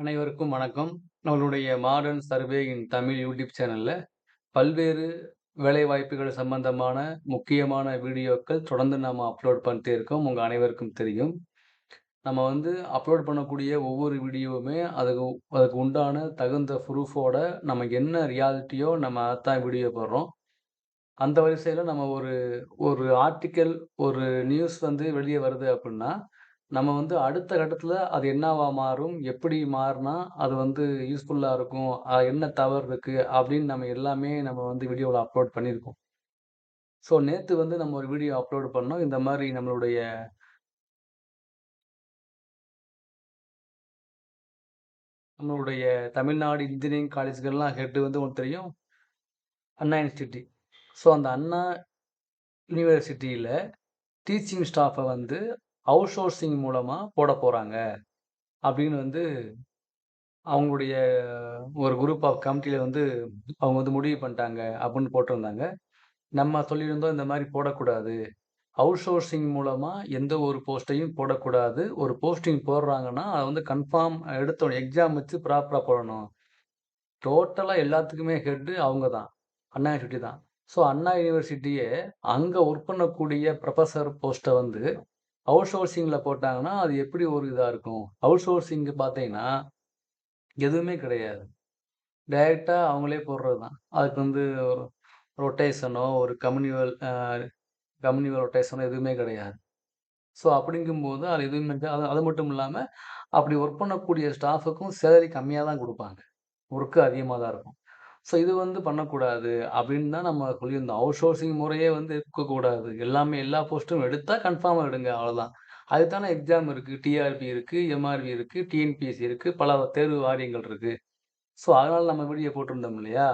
அனைவருக்கும் வணக்கம். நம்மளுடைய modern survey in Tamil YouTube சேனலில் பல்வேறு வேலைவாய்ப்புகள் சம்பந்தமான முக்கியமான வீடியோக்கள் தொடர்ந்து நாம் அப்லோட் பண்ணிட்டே இருக்கோம். உங்கள் அனைவருக்கும் தெரியும். நம்ம வந்து அப்லோட் பண்ணக்கூடிய ஒவ்வொரு வீடியோவுமே அதுக்கு அதுக்கு உண்டான தகுந்த ப்ரூஃபோட நம்ம என்ன ரியாலிட்டியோ நம்ம அதான் வீடியோ போடுறோம். அந்த வரிசையில் நம்ம ஒரு ஒரு ஆர்டிக்கல் ஒரு நியூஸ் வந்து வெளியே வருது அப்படின்னா நம்ம வந்து அடுத்த கட்டத்தில் அது என்னவா மாறும்? எப்படி மாறினா அது வந்து யூஸ்ஃபுல்லாக இருக்கும்? அ என்ன தவறு இருக்குது அப்படின்னு நம்ம எல்லாமே நம்ம வந்து வீடியோவில் அப்லோட் பண்ணியிருக்கோம். ஸோ நேற்று வந்து நம்ம ஒரு வீடியோ அப்லோட் பண்ணோம். இந்த மாதிரி நம்மளுடைய நம்மளுடைய தமிழ்நாடு இன்ஜினியரிங் காலேஜ்கள்லாம் ஹெட் வந்து உங்களுக்கு தெரியும். அண்ணா யூனிவர்சிட்டி. ஸோ அந்த அண்ணா யூனிவர்சிட்டியில் டீச்சிங் ஸ்டாஃபை வந்து அவுட் சோர்சிங் மூலமாக போட போகிறாங்க அப்படின்னு வந்து அவங்களுடைய ஒரு குரூப் ஆஃப் கமிட்டியில் வந்து அவங்க வந்து முடிவு பண்ணிட்டாங்க அப்படின்னு போட்டிருந்தாங்க. நம்ம சொல்லியிருந்தோம் இந்த மாதிரி போடக்கூடாது. அவுட் சோர்சிங் மூலமாக எந்த ஒரு போஸ்ட்டையும் போடக்கூடாது. ஒரு போஸ்டிங் போடுறாங்கன்னா, அதை வந்து கன்ஃபார்ம் எடுத்தோம் எக்ஸாம் வச்சு ப்ராப்பராக போடணும். டோட்டலாக எல்லாத்துக்குமே ஹெட்டு அவங்க தான். அண்ணா யூனிவர்சிட்டி தான். ஸோ அண்ணா யூனிவர்சிட்டியே அங்கே ஒர்க் பண்ணக்கூடிய ப்ரொஃபஸர் போஸ்ட்டை வந்து அவுட் சோர்சிங்கில் போட்டாங்கன்னா, அது எப்படி ஒரு இதாக இருக்கும்? அவுட் சோர்சிங் பார்த்தீங்கன்னா, எதுவுமே கிடையாது. டைரெக்டாக அவங்களே போடுறது தான். அதுக்கு வந்து ஒரு ரொட்டேஷனோ, ஒரு கம்யூனிவல் கம்யூனிவல் ரொட்டேஷனோ எதுவுமே கிடையாது. ஸோ அப்படிங்கும்போது அது எதுவுமே அது அது மட்டும் இல்லாமல் அப்படி ஒர்க் பண்ணக்கூடிய ஸ்டாஃபுக்கும் சேலரி கம்மியாக தான் கொடுப்பாங்க ஒர்க்கு அதிகமாக தான் இருக்கும். ஸோ இது வந்து பண்ணக்கூடாது அப்படின்னு தான் நம்ம சொல்லியிருந்தோம். அவுட் சோர்சிங் முறையே வந்து இருக்கக்கூடாது. எல்லாமே எல்லா போஸ்ட்டும் எடுத்தால் கன்ஃபார்மாக எடுங்க அவ்வளோதான். அதுதானே தானே எக்ஸாம் இருக்குது டிஆர்பி இருக்குது எம்ஆர்பி இருக்குது டிஎன்பிஎஸ்சி இருக்குது பல தேர்வு வாரியங்கள் இருக்குது ஸோ அதனால் நம்ம வீடியோ போட்டிருந்தோம் இல்லையா?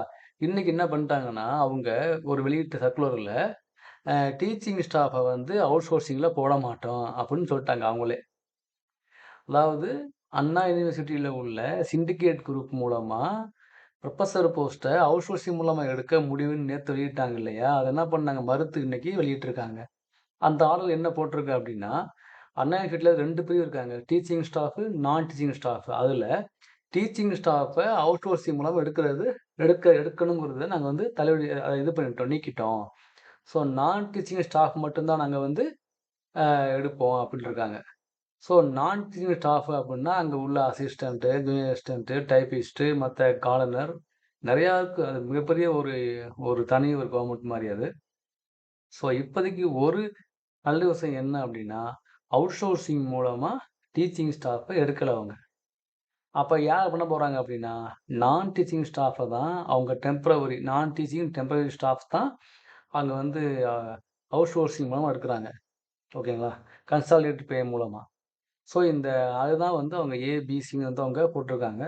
இன்றைக்கி என்ன பண்ணிட்டாங்கன்னா, அவங்க ஒரு வெளியிட்ட சர்க்குலரில் டீச்சிங் ஸ்டாஃபை வந்து அவுட் சோர்சிங்கில் போட மாட்டோம் அப்படின்னு சொல்லிட்டாங்க அவங்களே. அதாவது அண்ணா யூனிவர்சிட்டியில் உள்ள சிண்டிகேட் குரூப் மூலமாக ப்ரொஃபஸர் போஸ்ட்டை அவுட் சோர்சிங் மூலமாக எடுக்க முடியும்னு நேற்று வெளியிட்டாங்க இல்லையா? அதை என்ன பண்ணாங்க மறுத்து இன்னைக்கு வெளியிட்டிருக்காங்க. அந்த ஆர்டர் என்ன போட்டிருக்கு அப்படின்னா, அண்ணா யூனிவர்சிட்டியில 2 பிரிவு இருக்காங்க. Teaching staff non teaching staff. அதில் டீச்சிங் ஸ்டாஃபை அவுட் சோர்சிங் மூலமாக எடுக்கிறது எடுக்க எடுக்கணுங்கிறத நாங்கள் வந்து தலைவலி அதை இது பண்ணிட்டோம், நீக்கிட்டோம். ஸோ நான் டீச்சிங் ஸ்டாஃப் மட்டும்தான் நாங்கள் வந்து எடுப்போம் அப்படின்னு இருக்காங்க. ஸோ நான் டீச்சிங் ஸ்டாஃப் அப்படின்னா, அங்கே உள்ள அசிஸ்டண்ட்டு ஜூனியர் அசிஸ்டண்ட்டு டைப்பிஸ்ட்டு மற்ற காலனர் நிறையா இருக்கு. அது மிகப்பெரிய ஒரு ஒரு தனி ஒரு கவர்மெண்ட் மாதிரி அது. ஸோ இப்போதைக்கு ஒரு நல்ல விஷயம் என்ன அப்படின்னா, அவுட் சோர்சிங் மூலமாக டீச்சிங் ஸ்டாஃபை எடுக்கலை அவங்க. அப்போ யார் பண்ண போகிறாங்க அப்படின்னா, நான் டீச்சிங் ஸ்டாஃபை தான் அவங்க டெம்பரவரி நான் டீச்சிங் டெம்ப்ரவரி ஸ்டாஃப் தான் அங்கே வந்து அவுட் சோர்சிங் மூலமாக எடுக்கிறாங்க ஓகேங்களா? கன்சாலிடேட் பே மூலமாக ஸோ இந்த அதுதான் வந்து அவங்க ஏபிசின்னு வந்து அவங்க போட்டிருக்காங்க.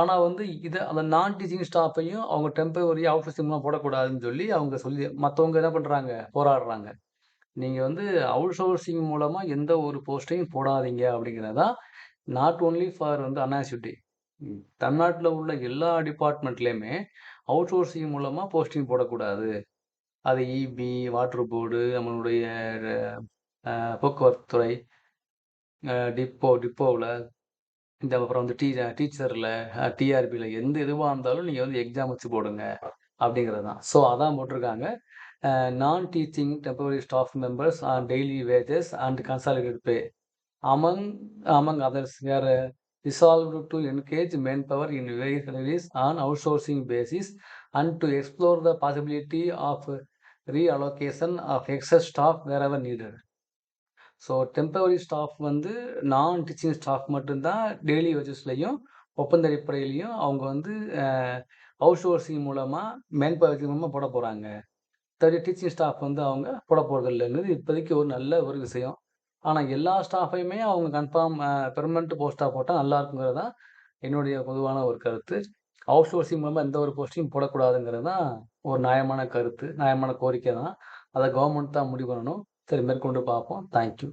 ஆனால் வந்து இதை அந்த நான் டீச்சிங் ஸ்டாஃபையும் அவங்க டெம்பரவரியா அவுட் சோர்சிங் போடக்கூடாதுன்னு சொல்லி அவங்க சொல்லி மற்றவங்க என்ன பண்ணுறாங்க போராடுறாங்க. நீங்கள் வந்து அவுட் சோர்சிங் மூலமாக எந்த ஒரு போஸ்ட்டையும் போடாதீங்க அப்படிங்கிறது தான் நாட் ஒன்லி ஃபார் வந்து அனாசிட்டி தமிழ்நாட்டில் உள்ள எல்லா டிபார்ட்மெண்ட்லேயுமே அவுட் சோர்சிங் மூலமாக போஸ்டிங் போடக்கூடாது. அது இபி, வாட்டர் போர்டு, நம்மளுடைய போக்குவரத்து துறை, டிப்போ டிப்போவில் இந்த அப்புறம் வந்து டீ டீச்சரில் டிஆர்பியில் எந்த இதுவாக இருந்தாலும் நீங்கள் வந்து எக்ஸாம் வச்சு போடுங்க அப்படிங்கிறது தான். ஸோ அதான் போட்டிருக்காங்க. Non teaching temporary staff members on daily wages and consolidate pay among among others were resolved to engage manpower in various categories on outsourcing basis and to explore the possibility of reallocation of excess staff wherever needed. So temporary staff வந்து non teaching staff மட்டும்தான் daily வேஜஸ்லையும் ஒப்பந்த அடிப்படையிலையும் அவங்க வந்து outsourcing மூலமாக manpower மூலமாக போட போகிறாங்க மத்தபடி டீச்சிங் ஸ்டாஃப் வந்து அவங்க போட போகிறது இல்லைங்கிறது இப்போதைக்கு ஒரு நல்ல ஒரு விஷயம். ஆனால் எல்லா ஸ்டாஃப்பையுமே அவங்க கன்ஃபார்ம் அ போஸ்ட்டாக போட்டால் நல்லா இருக்குங்கிறது தான் என்னுடைய பொதுவான ஒரு கருத்து. அவுட் சோர்சிங் மூலமாக எந்த ஒரு போஸ்ட்டையும் போடக்கூடாதுங்கிறது தான் ஒரு நியாயமான கருத்து. நியாயமான கோரிக்கை தான். அதை கவர்மெண்ட் தான் முடிவு பண்ணணும். சரி மேற்கொண்டு பார்ப்போம். Thank you.